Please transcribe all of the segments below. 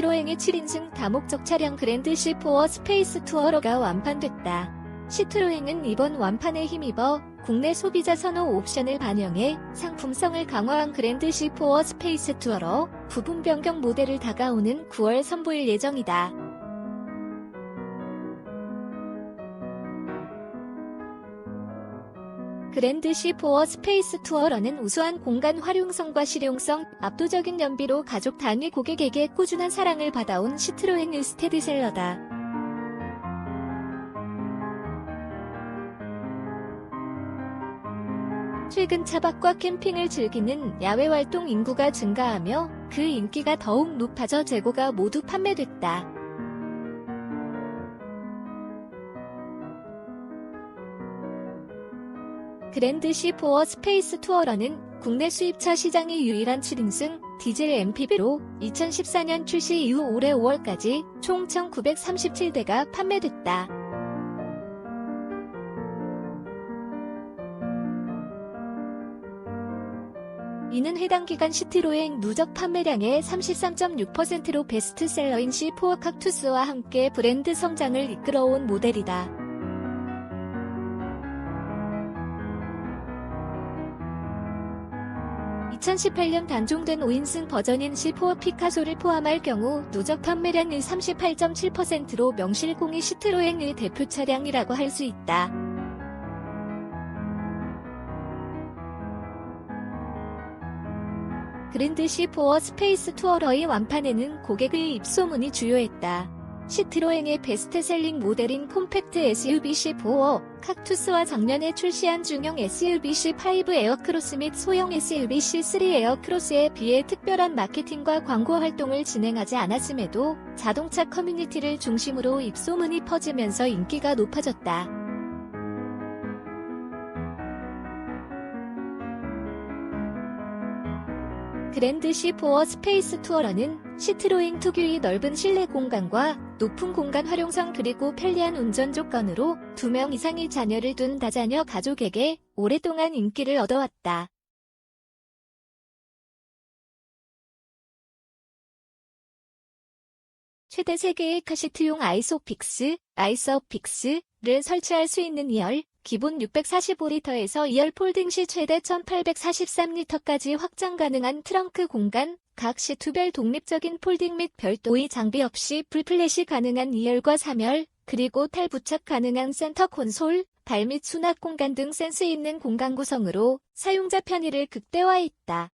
시트로행의 7인승 다목적 차량 그랜드 C4 스페이스 투어러가 완판됐다. 시트로행은 이번 완판에 힘입어 국내 소비자 선호 옵션을 반영해 상품성을 강화한 그랜드 C4 스페이스 투어러 부분 변경 모델을 다가오는 9월 선보일 예정이다. 그랜드 C4 스페이스 투어러는 우수한 공간 활용성과 실용성, 압도적인 연비로 가족 단위 고객에게 꾸준한 사랑을 받아온 시트로행 스테디셀러다. 최근 차박과 캠핑을 즐기는 야외 활동 인구가 증가하며 그 인기가 더욱 높아져 재고가 모두 판매됐다. 그랜드 C4 스페이스 투어러는 국내 수입차 시장이 유일한 7인승 디젤 MPV로 2014년 출시 이후 올해 5월까지 총 1937대가 판매됐다. 이는 해당 기간 시티로행 누적 판매량의 33.6%로 베스트셀러인 C4 칵투스와 함께 브랜드 성장을 이끌어온 모델이다. (2018년) 단종된 5인승 버전인 C4 피카소를 포함할 경우 누적 판매량의 38.7%로 명실공히 시트로행의 대표 차량이라고 할 수 있다. 그랜드 C4 스페이스 투어러의 완판에는 고객의 입소문이 주요했다. 시트로행의 베스트셀링 모델인 콤팩트 SUV C4, 칵투스와 작년에 출시한 중형 SUV C5 에어크로스 및 소형 SUV C3 에어크로스에 비해 특별한 마케팅과 광고 활동을 진행하지 않았음에도 자동차 커뮤니티를 중심으로 입소문이 퍼지면서 인기가 높아졌다. 그랜드 C4 스페이스 투어러는 시트로잉 특유의 넓은 실내 공간과 높은 공간 활용성 그리고 편리한 운전 조건으로 두명 이상의 자녀를 둔 다자녀 가족에게 오랫동안 인기를 얻어왔다. 최대 3개의 카시트용 아이소픽스, 아이서픽스를 설치할 수 있는 2열, 기본 645리터에서 2열 폴딩 시 최대 1843리터까지 확장 가능한 트렁크 공간, 각 시투별 독립적인 폴딩 및 별도의 장비 없이 풀플랫이 가능한 2열과 3열, 그리고 탈 부착 가능한 센터 콘솔, 발밑 수납 공간 등 센스 있는 공간 구성으로 사용자 편의를 극대화했다.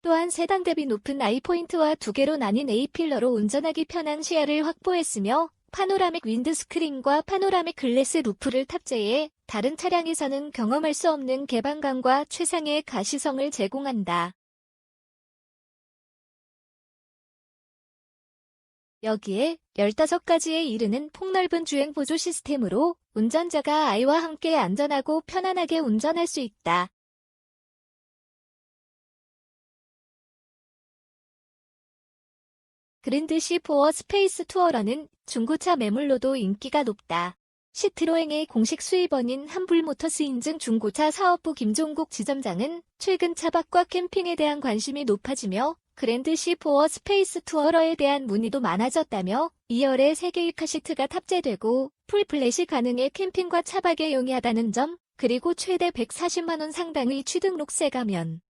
또한 세단 대비 높은 아이포인트와 두 개로 나뉜 A필러로 운전하기 편한 시야를 확보했으며 파노라믹 윈드스크린과 파노라믹 글래스 루프를 탑재해 다른 차량에서는 경험할 수 없는 개방감과 최상의 가시성을 제공한다. 여기에 15가지에 이르는 폭넓은 주행 보조 시스템으로 운전자가 아이와 함께 안전하고 편안하게 운전할 수 있다. 그랜드 C4 스페이스 투어러는 중고차 매물로도 인기가 높다. 시트로행의 공식 수입원인 한불모터스 인증 중고차 사업부 김종국 지점장은 최근 차박과 캠핑에 대한 관심이 높아지며 그랜드 C4 스페이스 투어러에 대한 문의도 많아졌다며 2열에 3개의 카시트가 탑재되고 풀플랫이 가능해 캠핑과 차박에 용이하다는 점, 그리고 최대 140만원 상당의 취등록세 가면